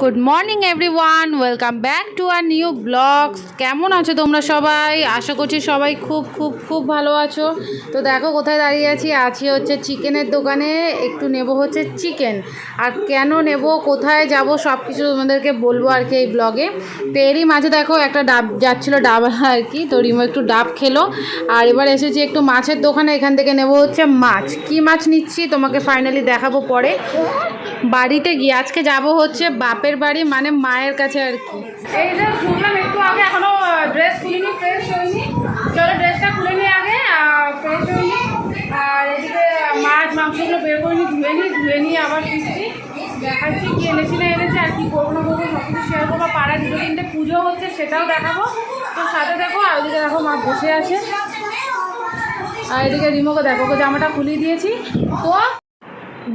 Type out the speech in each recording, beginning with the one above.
Good morning everyone welcome back to our new blogs কেমন আছো তোমরা সবাই? আশা করছি সবাই খুব খুব খুব ভালো আছো। তো দেখো কোথায় দাঁড়িয়ে আছি। আছি হচ্ছে চিকেনের দোকানে। একটু নেব হচ্ছে চিকেন। আর কেন নেব, কোথায় যাব সব কিছু তোমাদেরকে বলব আর কি এই ব্লগে তো এরই মাঝে দেখো একটা ডাব, যাচ্ছিল ডাব আর কি। তো রিমো একটু ডাব খেলো। আর এবার এসেছি একটু মাছের দোকানে। এখান থেকে নেব হচ্ছে মাছ। কি মাছ নিচ্ছি তোমাকে ফাইনালি দেখাবো পরে। বাড়িতে গিয়ে, আজকে যাব হচ্ছে বাপের বাড়ি মানে মায়ের কাছে আর কি। এই যে শুনলাম, একটু আগে এখনও ড্রেস খুলিনি ফ্রেশ হয়নি চলো ড্রেসটা খুলে নিই আগে ফ্রেশ হয়নি আর এদিকে মাছ, মাংসগুলো বের করে নিই ধুয়ে নিই, ধুয়ে নিয়ে আবার ফিরছি। দেখাচ্ছি কি এনেছি না এনেছি, আর কি করব না করব সব কিছু শেয়ার করব। পাড়ায় দুটো তিনটে পুজো হচ্ছে, সেটাও দেখাবো। তো সাথে দেখো, আর ওদিকে দেখো মা বসে আছে। আর এদিকে রিমোকে দেখো জামাটা খুলিয়ে দিয়েছি। তো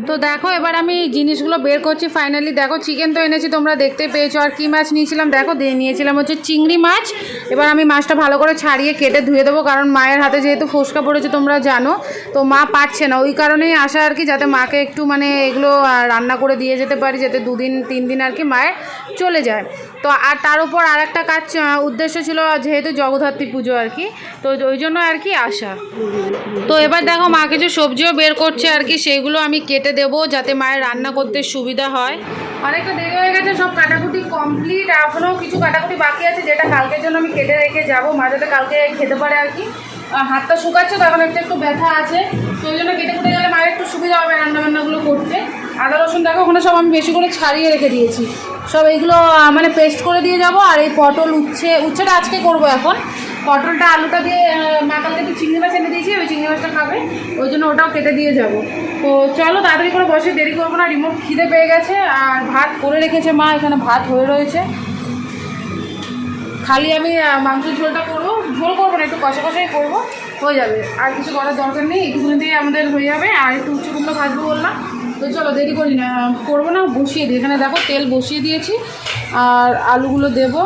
তো দেখো, এবার আমি জিনিসগুলো বের করছি ফাইনালি দেখো চিকেন তো এনেছি, তোমরা দেখতে পেয়েছ। আর কি মাছ নিয়েছিলাম? দেখো, দিয়ে নিয়েছিলাম হচ্ছে চিংড়ি মাছ। এবার আমি মাছটা ভালো করে ছাড়িয়ে কেটে ধুয়ে দেবো, কারণ মায়ের হাতে যেহেতু ফোসকা পড়েছে, তোমরা জানো, তো মা পারছে না। ওই কারণেই আসা আর কি, যাতে মাকে একটু মানে এগুলো রান্না করে দিয়ে যেতে পারি, যাতে দুদিন, তিন দিন আর কি মায়ের চলে যায়। তো আর তার উপর আর একটা কাজ উদ্দেশ্য ছিল, যেহেতু জগদ্ধাত্রী পুজো আর কি, তো ওই জন্য আর কি আসা তো এবার দেখো, মা কিছু সবজিও বের করছে আর কি সেইগুলো আমি কেটে দেবো যাতে মায়ের রান্না করতে সুবিধা হয়। অনেকটা দেরি হয়ে গেছে, সব কাটাকুটি কমপ্লিট এখনও কিছু কাটাকুটি বাকি আছে, যেটা কালকের জন্য আমি কেটে রেখে যাব। মা যাতে কালকে খেতে পারে আর কি। হাতটা শুকাচ্ছে তো, এখন একটু একটু ব্যথা আছে। ওই জন্য কেটে কুটে গেলে মায়ের একটু সুবিধা হবে রান্না বান্নাগুলো করতে। আদা, রসুন, দেখো, ওখানে সব আমি বেশি করে ছাড়িয়ে রেখে দিয়েছি। সব এইগুলো মানে পেস্ট করে দিয়ে যাব, আর এই পটল উচ্ছে, উচ্ছেটা আজকে করব এখন। পটলটা, আলুটা দিয়ে মা কালকে একটু চিংড়ি মাছ এনে দিয়েছি, ওই চিংড়ি মাছটা খাবে, ওই জন্য ওটাও কেটে দিয়ে যাব। তো চলো, তাড়াতাড়ি করে বসে, দেরি করব না, রিমোট খিদে পেয়ে গেছে, আর ভাত করে রেখেছে মা, এখানে ভাত হয়ে রয়েছে। খালি আমি মাংসের ঝোলটা করব, ঝোল করব না, একটু কষা কষাই করব, হয়ে যাবে, আর কিছু করার দরকার নেই এইটুকুনি দিয়ে আমাদের হয়ে যাবে, আর একটু উচ্চ কুমড়ো ভাজবো বললাম। তো চলো, দেরি করি না, করব না, বসিয়ে দিই। এখানে দেখো, তেল বসিয়ে দিয়েছি, আর আলুগুলো দেবো।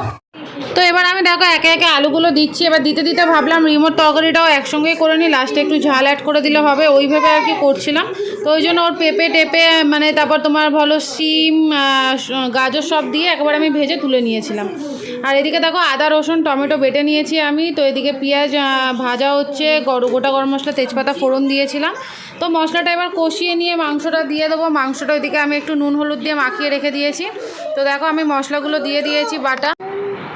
তো এবার আমি দেখো একে একে আলুগুলো দিচ্ছি। এবার দিতে দিতে ভাবলাম রিমোট তরকারিটাও একসঙ্গেই করে নিই। লাস্টে একটু ঝাল অ্যাড করে দিলে হবে। ওইভাবে আর কি করছিলাম। তো ওই জন্য ওর পেঁপে টেপে মানে তারপর তোমার ভালো সিম গাজর সব দিয়ে একবার আমি ভেজে তুলে নিয়েছিলাম। আর এদিকে দেখো আদা, রসুন, টমেটো বেটে নিয়েছি আমি। তো এদিকে পেঁয়াজ ভাজা হচ্ছে। গর- গোটা গরম মশলা, তেজপাতা ফোড়ন দিয়েছিলাম। তো মশলাটা এবার কষিয়ে নিয়ে মাংসটা দিয়ে দেবো। মাংসটা ওইদিকে আমি একটু নুন, হলুদ দিয়ে মাখিয়ে রেখে দিয়েছি। তো দেখো আমি মশলাগুলো দিয়ে দিয়েছি বাটা।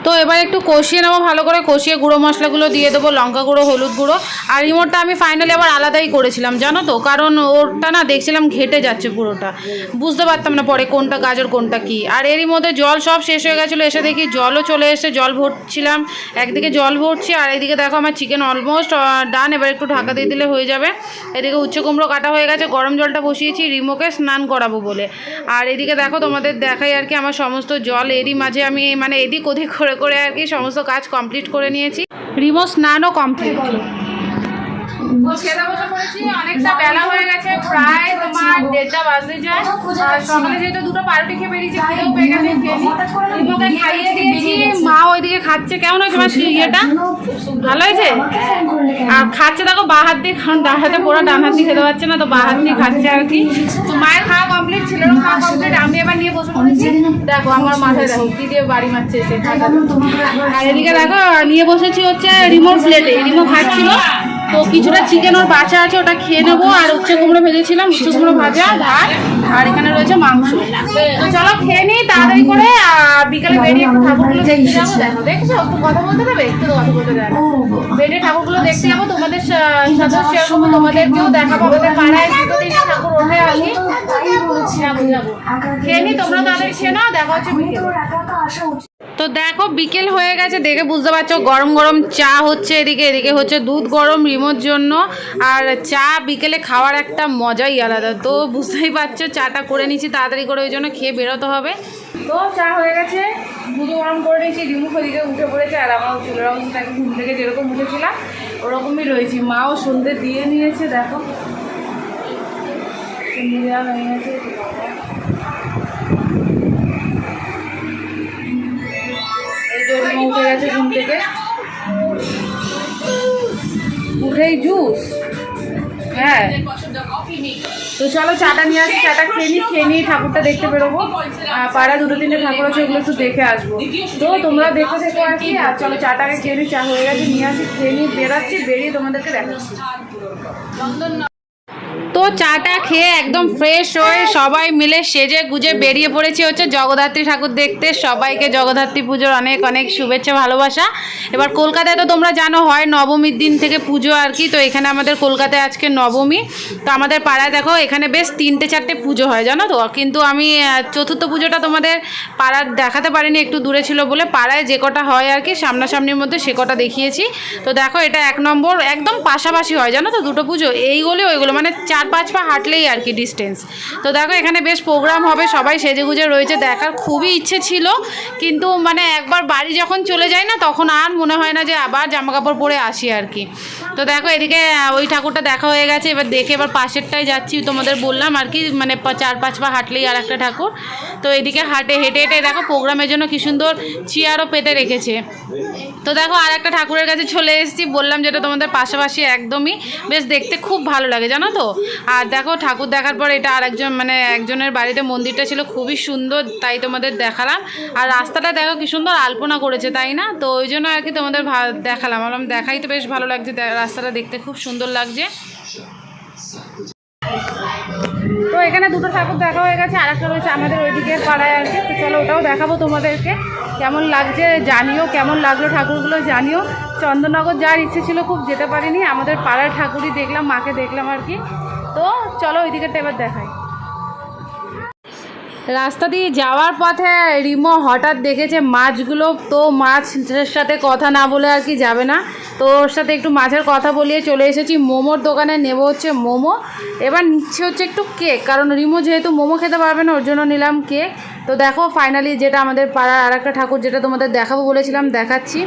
তো এবার একটু কষিয়ে নেব, ভালো করে কষিয়ে গুঁড়ো মশলাগুলো দিয়ে দেবো, লঙ্কা গুঁড়ো, হলুদ গুঁড়ো। আর রিমোটটা আমি ফাইনালি আবার আলাদাই করেছিলাম, জানো তো? কারণ ওরটা না দেখছিলাম ঘেটে যাচ্ছে পুরোটা। বুঝতে পারতাম না পরে কোনটা গাজর, কোনটা কি। আর এরই মধ্যে জল সব শেষ হয়ে গেছিল, এসে দেখি জলও চলে এসে জল ভরছিলাম। একদিকে জল ভরছি, আর এদিকে দেখো আমার চিকেন অলমোস্ট ডান এবার একটু ঢাকা দিয়ে দিলে হয়ে যাবে। এদিকে উচ্চ কুমড়ো কাটা হয়ে গেছে, গরম জলটা বসিয়েছি, রিমোকে স্নান করাবো বলে। আর এদিকে দেখো তোমাদের দেখাই আর কি আমার সমস্ত জল। এরই মাঝে আমি মানে এদিক ওদিক করে করে আর কি সমস্ত কাজ কমপ্লিট করে নিয়েছি। রিমো স্নানও কমপ্লিট খেতে বসে পড়েছি। অনেকটা বেলা হয়ে গেছে প্রায় তোমার দেড়টা বাজতে যায়। সকালে যেহেতু দুটো পাউরুটি খেয়ে বেরিয়েছি খেয়েও পেয়ে গেছে রিমোকে খাইয়ে দিয়েছি মা ওইদিকে খাচ্ছে। কেমন হয়েছে মাছ ইয়েটা? ভালো হয়েছে? আর খাচ্ছে দেখো বা হাত দিয়ে কারণ ডান হাতে পুরো ডান হাত দিয়ে খেতে পারছে না তো বা হাত দিয়ে খাচ্ছে আর কি। তো মায়ের খাওয়া কমপ্লিট ছেলেরও খাওয়া কমপ্লিট আমি এবার নিয়ে বসে পড়েছি। দেখো আমার মাথায় দেখো কি দিয়ে বাড়ি মারছে সে আর এদিকে দেখো নিয়ে বসেছি হচ্ছে রিমোট প্লেটে। রিমোট খাচ্ছিল তো কিছুটা চিকেন ওর বাচ্চা আছে ওটা খেয়ে নেব। আর উচ্ছে কুমড়ো ভেজেছিলাম উচ্ছে কুমড়ো ভাজা ভাত আর এখানে রয়েছে মাংস। তো চলো খেয়ে নিই তাড়াতাড়ি করে আর বিকালে বেরিয়ে একটু ঠাকুরগুলো দেখতে যাব। দেখো দেখছ? একটু কথা বলতে দেবে? একটু কথা বলতে দেবে। বেরিয়ে ঠাকুরগুলো দেখতে যাব তোমাদের সা- সাথেও শেয়ার করব তোমাদেরকেও দেখাবো। আমাদের পাড়ায় ঠাকুর ওঠে আর তো দেখো বিকেল। হয়ে গেছে দেখে বুঝতে পারছ, গরম গরম চা হচ্ছে এদিকে এদিকে হচ্ছে দুধ গরম রিমোর জন্য, আর চা বিকেলে খাওয়ার একটা মজাই আলাদা। তো বুঝতেই পারছ, চাটা করে নিচ্ছি তাড়াতাড়ি করে, ওই জন্য খেয়ে বেরোতে হবে। তো চা হয়ে গেছে, দুধ গরম করে নিয়েছি রিমুখ ওদিকে উঠে পড়েছে, আর আমার চুলের অবস্থাকে ঘুম থেকে যেরকম উঠেছিলাম, ওরকমই রয়েছি। মাও সন্ধে দিয়ে নিয়েছে, দেখো। উঠে গেছে ঘুম থেকে। উঠেই জুস হ্যাঁ। তো চলো চাটা নিয়ে আসি, চাটা খেয়ে নিই খেয়ে নিয়ে ঠাকুরটা দেখতে বেরোবো। পাড়া দুটো তিনটে ঠাকুর আছে, ওগুলো একটু দেখে আসব। তো তোমরা দেখে, দেখো আর কি। আর চলো চাটাকে খেয়ে নিই চা হয়ে গেছে, নিয়ে আসি, খেয়ে নিয়ে বেরাচ্ছি, বেরিয়ে তোমাদেরকে দেখাচ্ছি। তো চাটা খেয়ে একদম ফ্রেশ হয়ে সবাই মিলে সেজে গুজে বেরিয়ে পড়েছি হচ্ছে জগদ্ধাত্রী ঠাকুর দেখতে। সবাইকে জগদ্ধাত্রী পুজোর অনেক অনেক শুভেচ্ছা, ভালোবাসা। এবার কলকাতায় তো তোমরা জানো হয় নবমীর দিন থেকে পুজো আর কি, তো এখানে আমাদের কলকাতায় আজকে নবমী। তো আমাদের পাড়ায় দেখো, এখানে বেশ তিনটে, চারটে পুজো হয়, জানো তো? কিন্তু আমি চতুর্থ পুজোটা তোমাদের পাড়ার দেখাতে পারিনি, একটু দূরে ছিল বলে। পাড়ায় যে কটা হয় আর কি, সামনাসামনির মধ্যে সে কটা দেখিয়েছি। তো দেখো এটা এক নম্বর, একদম পাশাপাশি হয়, জানো তো? দুটো পুজো এইগুলো ওইগুলো মানে চার পাঁচ পা হাঁটলেই আর কি ডিস্টেন্স তো দেখো, এখানে বেশ প্রোগ্রাম হবে, সবাই সেজে গুজে রয়েছে, দেখার খুবই ইচ্ছে ছিল। কিন্তু মানে একবার বাড়ি যখন চলে যায় না, তখন আর মনে হয় না যে আবার জামা কাপড় পরে আসি আর কি। তো দেখো, এদিকে ওই ঠাকুরটা দেখা হয়ে গেছে, এবার দেখে এবার পাশেরটায় যাচ্ছি, তোমাদের বললাম আর কি মানে চার পাঁচ পা হাঁটলেই আর একটা ঠাকুর। তো এদিকে হাঁটে, হেঁটে হেঁটে দেখো প্রোগ্রামের জন্য কি সুন্দর চেয়ারও পেতে রেখেছে। তো দেখো, আর একটা ঠাকুরের কাছে চলে এসেছি, বললাম যেটা তোমাদের পাশাপাশি একদমই। বেশ দেখতে খুব ভালো লাগে, জানো তো? আর দেখো, ঠাকুর দেখার পর এটা আরেকজন মানে একজনের বাড়িতে মন্দিরটা ছিল খুবই সুন্দর, তাই তোমাদের দেখালাম। আর রাস্তাটা দেখো কি সুন্দর আলপনা করেছে, তাই না? তো ওই জন্য আর কি তোমাদের দেখালাম। বললাম দেখাই তো বেশ ভালো লাগছে রাস্তাটা দেখতে খুব সুন্দর লাগছে। তো এখানে দুটো ঠাকুর দেখা হয়ে গেছে আর একটা রয়েছে আমাদের ওইদিকে পাড়ায় আর কি। তো চলো ওটাও দেখাবো তোমাদেরকে। কেমন লাগছে জানিও, কেমন লাগল ঠাকুরগুলো জানিও। চন্দননগর যাওয়ার ইচ্ছে ছিল খুব যেতে পারিনি, আমাদের পাড়ার ঠাকুরই দেখলাম, মাকে দেখলাম আর কি। তো চলো ওই ওইদিকেরটা এবার দেখাই। রাস্তা দিয়ে যাওয়ার পথে রিমো হঠাৎ দেখেছে মাছগুলো, তো মাছের সাথে কথা না বলে আর কি যাবে না। তো ওর সাথে একটু মাছের কথা বলিয়ে চলে এসেছি, মোমোর দোকানে নেব হচ্ছে মোমো। এবার নিচ্ছে হচ্ছে একটু কেক, কারণ রিমো যেহেতু মোমো খেতে পারবে না, ওর জন্য নিলাম কেক। তো দেখো ফাইনালি যেটা আমাদের পাড়ার আর একটা ঠাকুর, যেটা তোমাদের দেখাবো বলেছিলাম, দেখাচ্ছি।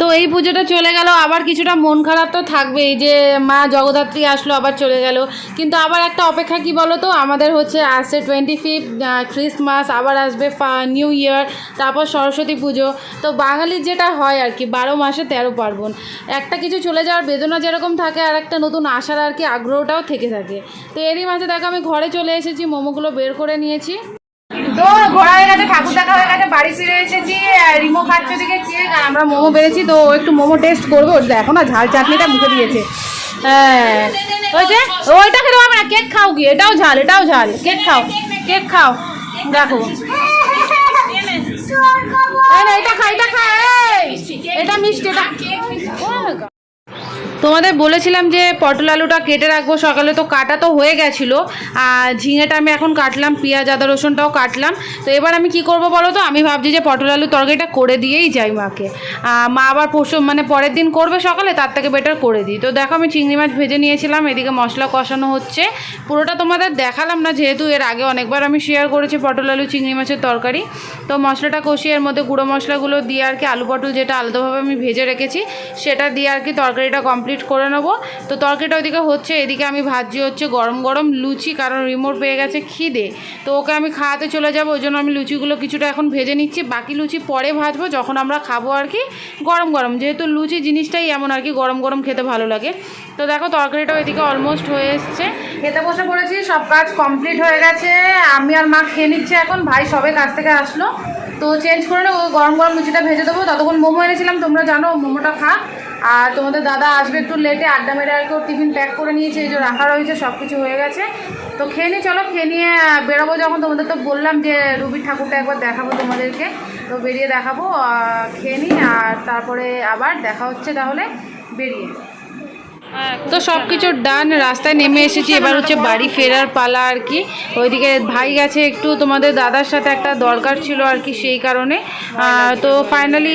তো এই পুজোটা চলে গেল, আবার কিছুটা মন খারাপ তো থাকবেই যে মা জগদ্ধাত্রী আসলো, আবার চলে গেল। কিন্তু আবার একটা অপেক্ষা কি বলো তো আমাদের হচ্ছে আসছে টোয়েন্টি ফিফথ ক্রিসমাস আবার আসবে নিউ ইয়ার তারপর সরস্বতী পুজো। তো বাঙালির যেটা হয় আর কি, বারো মাসে তেরো পার্বণ। একটা কিছু চলে যাওয়ার বেদনা যেরকম থাকে, আর একটা নতুন আশার আর কি আগ্রহটাও থেকে থাকে। তো এরই মাঝে দেখো আমি ঘরে চলে এসেছি, মোমোগুলো বের করে নিয়েছি। তো ঘোরা হয়ে গেছে ঠাকুর দেখা হয়ে গেছে বাড়ি ফিরে এসেছি রিমো খাচ্ছে দিকে কেক আর আমরা মোমো বেড়েছি তো ও একটু মোমো টেস্ট করবে ওর দেখো না ঝাল চাটনিটা মুখে দিয়েছে হ্যাঁ ওই যে ওইটা খেতে পারবে না কেক খাও গিয়ে এটাও ঝাল এটাও ঝাল কেক খাও কেক খাও দেখো এটা খা এটা খা এটা মিষ্টি এটা God. তোমাদের বলেছিলাম যে পটল আলুটা কেটে রাখব, সকালে তো কাটা তো হয়ে গেছিল। আর ঝিঙেটা আমি এখন কাটলাম, পেঁয়াজ, আদা, রসুনটাও কাটলাম। তো এবার আমি কি করব বলো তো? আমি ভাবছি যে পটল আলু তরকারিটা করে দিয়েই যাই মাকে। মা আবার পরশু মানে পরের দিন করবে সকালে, তার থেকে বেটার করে দিই। তো দেখো আমি চিংড়ি মাছ ভেজে নিয়েছিলাম, এদিকে মশলা কষানো হচ্ছে। পুরোটা তোমাদের দেখালাম না, যেহেতু এর আগে অনেকবার আমি শেয়ার করেছি পটল আলু চিংড়ি মাছের তরকারি। তো মশলাটা কষিয়ে এর মধ্যে গুঁড়ো মশলাগুলো দিয়ে আর কি আলু পটল যেটা আলাদাভাবে আমি ভেজে রেখেছি, সেটা দিয়ে আর কি তরকারিটা কমপ্লিট করে নেব। তো তরকারিটা ওইদিকে হচ্ছে, এদিকে আমি ভাজি হচ্ছে গরম গরম লুচি, কারণ রিমোট পেয়ে গেছে খিদে। তো ওকে আমি খাওয়াতে চলে যাব, ওই জন্য আমি লুচিগুলো কিছুটা এখন ভেজে নিচ্ছি। বাকি লুচি পরে ভাজবো, যখন আমরা খাব আর কি গরম গরম। যেহেতু লুচি জিনিসটাই এমন আর কি গরম গরম খেতে ভালো লাগে। তো দেখো তরকারিটা ওইদিকে অলমোস্ট হয়ে এসছে। খেতে বসে পড়েছি, সব কাজ কমপ্লিট হয়ে গেছে। আমি আর মা খেয়ে নিচ্ছে এখন, ভাই সবে কাছ থেকে আসলো। তো চেঞ্জ করে নেব গরম গরম লুচিটা ভেজে দেবো। ততক্ষণ মোমো এনেছিলাম, তোমরা জানো, মোমোটা খা। আর তোমাদের দাদা আসবে একটু লেটে আড্ডা মেরে আর কেউ টিফিন প্যাক করে নিয়েছে, এই যে রাখা রয়েছে সব কিছু হয়ে গেছে। তো খেয়ে নিই চলো, খেয়ে নিয়ে বেরোবো যখন, তোমাদের তো বললাম যে রুবির ঠাকুরটা একবার দেখাবো তোমাদেরকে। তো বেরিয়ে দেখাবো খেয়ে নিই, আর তারপরে আবার দেখা হচ্ছে তাহলে বেরিয়ে। তো সব কিছু ডান রাস্তায় নেমে এসেছি। এবার হচ্ছে বাড়ি ফেরার পালা আর কি। ওইদিকে ভাই গেছে একটু, তোমাদের দাদার সাথে একটা দরকার ছিল আর কি সেই কারণে। তো ফাইনালি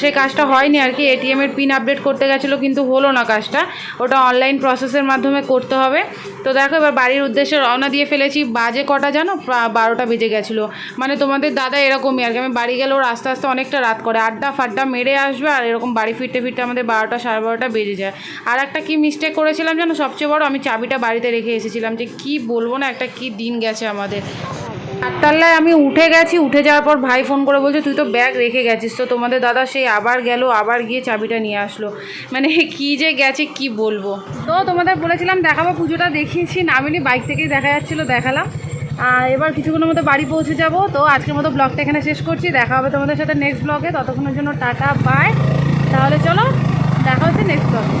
সে কাজটা হয়নি আর কি। এটিএমের পিন আপডেট করতে গেছিল, কিন্তু হলো না কাজটা। ওটা অনলাইন প্রসেসের মাধ্যমে করতে হবে। তো দেখো, এবার বাড়ির উদ্দেশ্যে রওনা দিয়ে ফেলেছি। বাজে কটা জানো? বারোটা বেজে গেছিল। মানে তোমাদের দাদা এরকমই আর কি। আমি বাড়ি গেলেও আস্তে আস্তে অনেকটা রাত করে। আড্ডা ফাড্ডা মেরে আসবে আর এরকম বাড়ি ফিরতে ফিরতে আমাদের বারোটা সাড়ে বারোটা বেজে যায়। আর একটা কি মিস্টেক করেছিলাম জানো? সবচেয়ে বড় আমি চাবিটা বাড়িতে রেখে এসেছিলাম যে কি বলব না, একটা কি দিন গেছে আমাদের। চারটাল্লায় আমি উঠে গেছি, উঠে যাওয়ার পর ভাই ফোন করে বলছে, তুই তো ব্যাগ রেখে গেছিস তো, তোমাদের দাদা সেই আবার গেল, আবার গিয়ে চাবিটা নিয়ে আসলো। মানে কি যে গেছে, কি বলব? তো তোমাদের বলেছিলাম দেখাবো, পুজোটা দেখিয়েছি, নামিনি বাইক থেকেই দেখা যাচ্ছিল, দেখালাম। আর এবার কিছুক্ষণের মতো বাড়ি পৌঁছে যাব। তো আজকের মতো ব্লগটা এখানে শেষ করছি। দেখা হবে তোমাদের সাথে নেক্সট ব্লগে ততক্ষণের জন্য টাটা বাই তাহলে চলো, দেখা হচ্ছে নেক্সট ব্লগে